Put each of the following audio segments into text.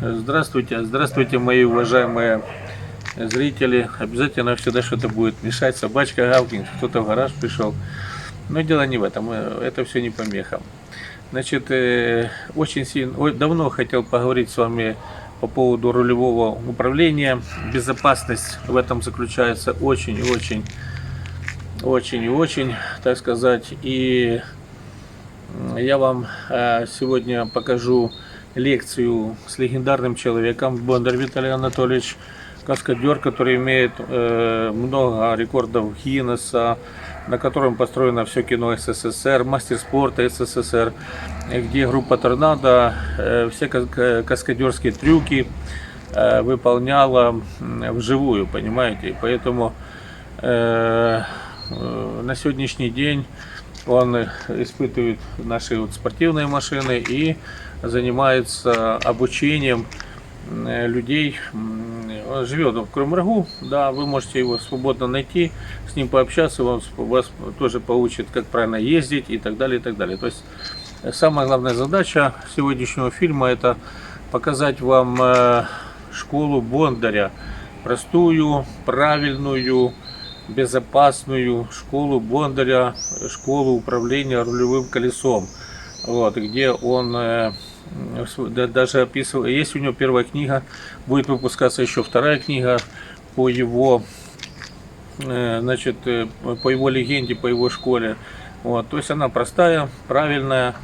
Здравствуйте, здравствуйте, мои уважаемые зрители. Обязательно всегда что-то будет мешать. Собачка гавкнет, кто-то в гараж пришел. Но дело не в этом, э, это все не помеха. Значит, э, очень сильно, давно хотел поговорить с вами по поводу рулевого управления. Безопасность в этом заключается очень и очень, очень и очень, так сказать. И я вам э, сегодня покажу лекцию с легендарным человеком Бондар Виталий Анатольевич, каскадер, который имеет э, много рекордов Гиннесса, на котором построено все кино СССР, мастер спорта СССР, где группа Торнадо э, все кас- каскадерские трюки э, выполняла вживую, понимаете? Поэтому э, э, на сегодняшний день он испытывает наши вот спортивные машины и занимается обучением э, людей. Он живет в Крымрагу, да, вы можете его свободно найти, с ним пообщаться, он вас тоже поучит, как правильно ездить и так далее, и так далее. То есть э, самая главная задача сегодняшнего фильма это показать вам э, школу Бондаря, простую, правильную, безопасную школу Бондаря, школу управления рулевым колесом, вот, где он э, даже описывал, есть у него первая книга, будет выпускаться еще вторая книга по его, э, значит, э, по его легенде, по его школе, вот, то есть она простая, правильная,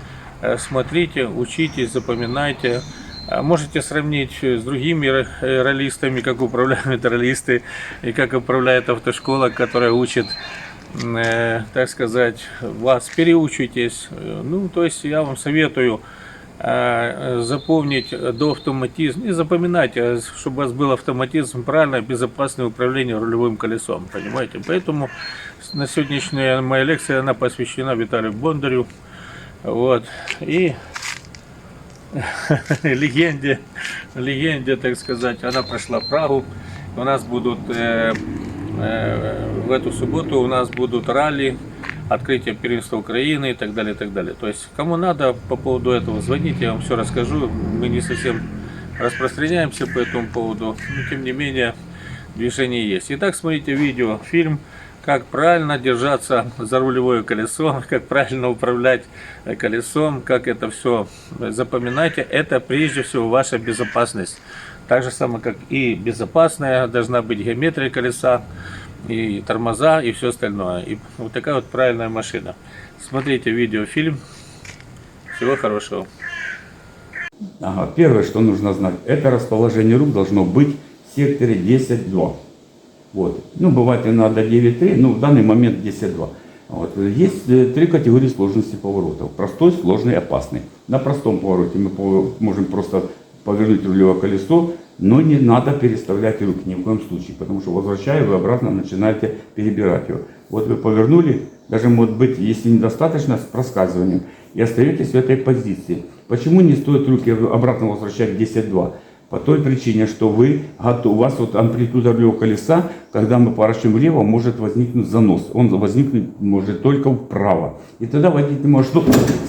Э, смотрите, учитесь, запоминайте. А Можете сравнить э, с другими э, ролистами, как управляют ролисты и как управляет автошкола, которая учит, э, так сказать, вас переучитесь. Ну, то есть я вам советую э, запомнить до автоматизм и запоминайте, чтобы у вас был автоматизм, правильное, безопасное управление рулевым колесом, понимаете? Поэтому на сегодняшняя моя лекция, она посвящена Виталию Бондарю, вот, и легенде, легенде, так сказать, она прошла Прагу. У нас будут э, э, в эту субботу у нас будут ралли, открытие первенства Украины и так далее, и так далее. То есть, кому надо по поводу этого, звоните, я вам все расскажу. Мы не совсем распространяемся по этому поводу, но тем не менее движение есть. Итак, смотрите видео, фильм как правильно держаться за рулевое колесо, как правильно управлять колесом, как это все запоминайте. Это прежде всего ваша безопасность. Так же самое, как и безопасная должна быть геометрия колеса, и тормоза, и все остальное. И вот такая вот правильная машина. Смотрите видеофильм. Всего хорошего. Ага, первое, что нужно знать, это расположение рук должно быть в секторе 10-2. Вот. Ну, бывает иногда 9-3, но в данный момент 10-2. Вот. Есть э, три категории сложности поворотов. Простой, сложный, опасный. На простом повороте мы можем просто повернуть рулевое колесо, но не надо переставлять рук ни в коем случае, потому что возвращая, вы обратно начинаете перебирать его. Вот вы повернули, даже может быть, если недостаточно, с проскальзыванием, и остаетесь в этой позиции. Почему не стоит руки обратно возвращать в 10-2? По той причине, что вы готовы, у вас вот амплитуда рулевого колеса, когда мы поворачиваем влево, может возникнуть занос. Он возникнуть может только вправо. И тогда водитель может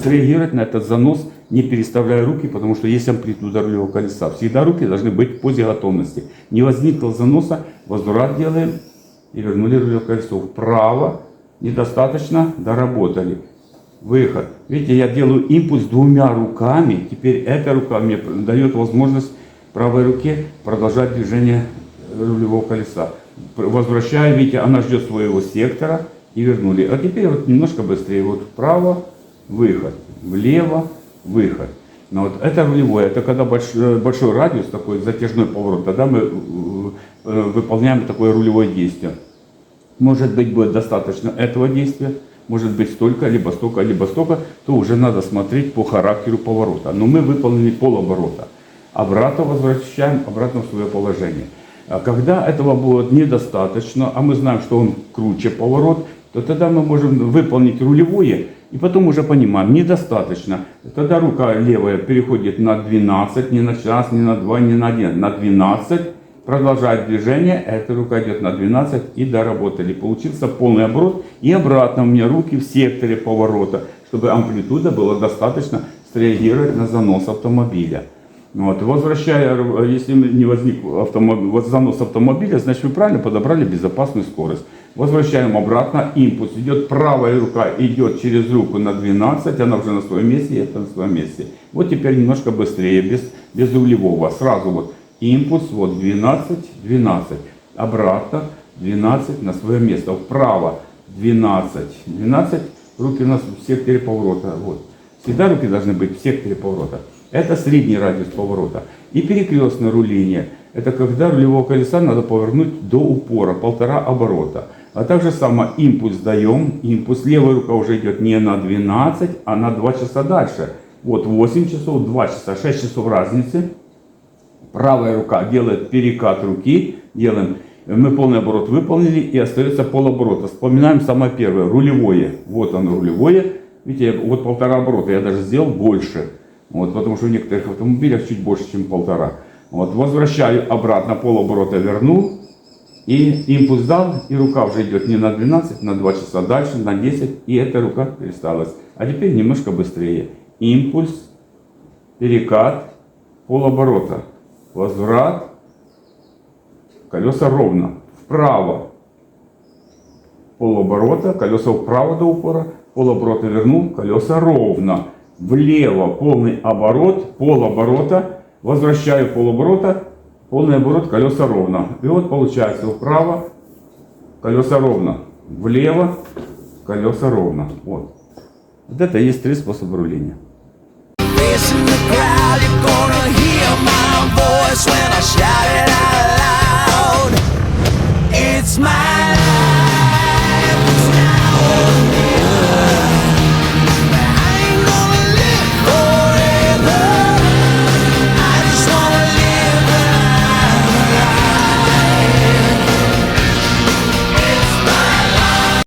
среагировать на этот занос, не переставляя руки, потому что есть амплитуда рулевого колеса. Всегда руки должны быть в позе готовности. Не возникло заноса, возврат делаем и вернули рулевое колесо вправо. Недостаточно, доработали. Выход. Видите, я делаю импульс двумя руками. Теперь эта рука мне дает возможность правой руке продолжать движение рулевого колеса. Возвращаю, видите, она ждет своего сектора и вернули. А теперь вот немножко быстрее. Вот вправо, выход, влево, выход. Но вот это рулевое, это когда большой, большой радиус, такой затяжной поворот, тогда мы э, э, выполняем такое рулевое действие. Может быть, будет достаточно этого действия, может быть столько, либо столько, либо столько, то уже надо смотреть по характеру поворота. Но мы выполнили полоборота. Обратно возвращаем обратно в свое положение. А Когда этого будет недостаточно, а мы знаем, что он круче поворот, то тогда мы можем выполнить рулевое и потом уже понимаем, недостаточно. Тогда рука левая переходит на 12, не на час, не на 2, не на 1, на 12, продолжает движение, эта рука идет на 12 и доработали. Получился полный оборот и обратно у меня руки в секторе поворота, чтобы амплитуда была достаточно среагировать на занос автомобиля. Вот, возвращая, э, если не возник автомоб- занос автомобиля, значит вы правильно подобрали безопасную скорость. Возвращаем обратно, импульс идет, правая рука идет через руку на 12, она уже на своем месте, и это на своем месте. Вот теперь немножко быстрее, без, без рулевого. Сразу вот импульс, вот 12, 12. Обратно 12 на свое место. Вправо 12, 12. Руки у нас в секторе поворота. Вот. Всегда руки должны быть в секторе поворота. Это средний радиус поворота. И перекрестное руление. Это когда рулевого колеса надо повернуть до упора, полтора оборота. А также само импульс даем. Импульс левая рука уже идет не на 12, а на 2 часа дальше. Вот 8 часов, 2 часа, 6 часов разницы. Правая рука делает перекат руки, делаем, мы полный оборот выполнили и остается полоборота. Вспоминаем самое первое, рулевое. Вот оно рулевое. Видите, вот полтора оборота, я даже сделал больше. Вот, потому что в некоторых автомобилях чуть больше, чем полтора. Вот, возвращаю обратно, полоборота вернул. И импульс дал, и рука уже идет не на 12, на 2 часа дальше, на 10, и эта рука пересталась. А теперь немножко быстрее. Импульс, перекат, полоборота, возврат, колеса ровно, вправо, полоборота, колеса вправо до упора, полоборота вернул, колеса ровно, влево полный оборот, полоборота, возвращаю полоборота, полный оборот, колеса ровно. И вот получается вправо, колеса ровно, влево, колеса ровно. Вот. Вот это и есть три способа руления. It's my life now.